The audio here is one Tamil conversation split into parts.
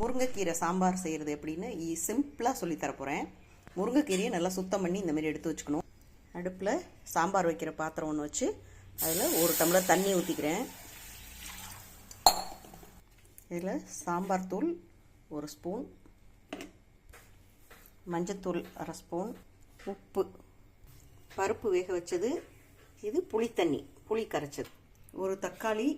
முருங்கைக்கீரை சாம்பார் செய்கிறது எப்படின்னு சிம்பிளாக சொல்லித்தர போகிறேன் முருங்கைக்கீரையை நல்லா சுத்தம் பண்ணி இந்தமாரி எடுத்து வச்சுக்கணும். அடுப்பில் சாம்பார் வைக்கிற பாத்திரம் ஒன்று வச்சு அதில் ஒரு டம்ளர் தண்ணி ஊற்றிக்கிறேன் இதில் சாம்பார் தூள் ஒரு ஸ்பூன் மஞ்சத்தூள் அரை ஸ்பூன் உப்பு. பருப்பு வேக வச்சது இது புளித்தண்ணி புளி கரைச்சது. ஒரு தக்காளி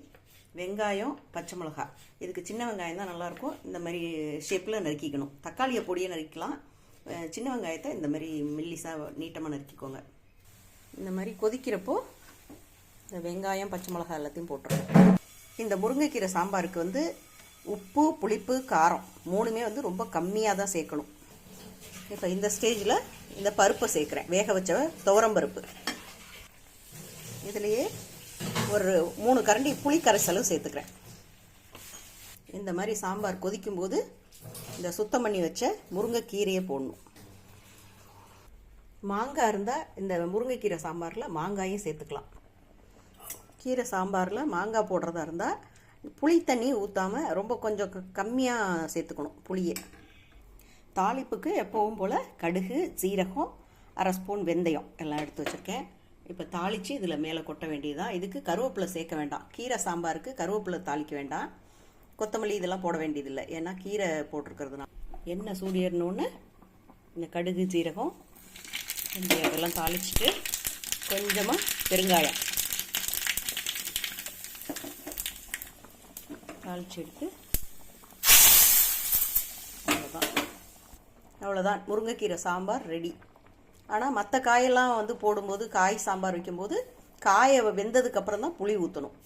வெங்காயம் பச்சை மிளகாய் இதுக்கு சின்ன வெங்காயம் தான் நல்லாயிருக்கும். இந்த மாதிரி ஷேப்பில் நறுக்கிக்கணும். தக்காளியை பொடியை நறுக்கலாம் சின்ன வெங்காயத்தை இந்த மாதிரி மெல்லிசாக நீட்டமாக நறுக்கிக்கோங்க. இந்த மாதிரி கொதிக்கிறப்போ இந்த வெங்காயம் பச்சை மிளகாய் எல்லாத்தையும் போட்டுருவோம் இந்த முருங்கைக்கீரை சாம்பாருக்கு வந்து உப்பு புளிப்பு காரம் மூணுமே வந்து ரொம்ப கம்மியாக தான் சேர்க்கணும். இப்போ இந்த ஸ்டேஜில் இந்த பருப்பை சேர்க்குறேன். வேக வச்ச துவரம் பருப்பு. இதுலேயே ஒரு மூணு கரண்டி புளி கரைசலும் சேர்த்துக்கிறேன். இந்த மாதிரி சாம்பார் கொதிக்கும்போது இந்த சுத்தம் பண்ணி வச்ச முருங்கைக்கீரையை போடணும். மாங்காய் இருந்தால் இந்த முருங்கைக்கீரை சாம்பாரில் மாங்காயும் சேர்த்துக்கலாம். கீரை சாம்பாரில் மாங்காய் போடுறதா இருந்தால் புளி தண்ணி ஊற்றாமல் ரொம்ப கொஞ்சம் கம்மியாக சேர்த்துக்கணும் புளியை. தாளிப்புக்கு எப்பவும் போல் கடுகு சீரகம் அரை ஸ்பூன் வெந்தயம் எல்லாம் எடுத்து வச்சுருக்கேன். இப்போ தாளித்து இதில் மேலே கொட்ட வேண்டியதுதான். இதுக்கு கருவேப்பிலை சேர்க்க வேண்டாம். கீரை சாம்பாருக்கு கருவேப்பிலை தாளிக்க வேண்டாம். கொத்தமல்லி இதெல்லாம் போட வேண்டியதில்லை. ஏன்னா கீரை போட்டிருக்கிறதுனா எண்ணெய் சூடியறணுன்னு இந்த கடுகு சீரகம் இந்த இதெல்லாம் தாளிச்சிட்டு கொஞ்சமாக பெருங்காயம். தாளிச்சு எடுத்து அவ்வளோதான் அவ்வளோதான் முருங்கைக்கீரை சாம்பார் ரெடி ஆனால் மற்ற காயெல்லாம் வந்து போடும்போது காய் சாம்பார் வைக்கும்போது காயை வெந்ததுக்கப்புறம் தான் புளி ஊற்றணும்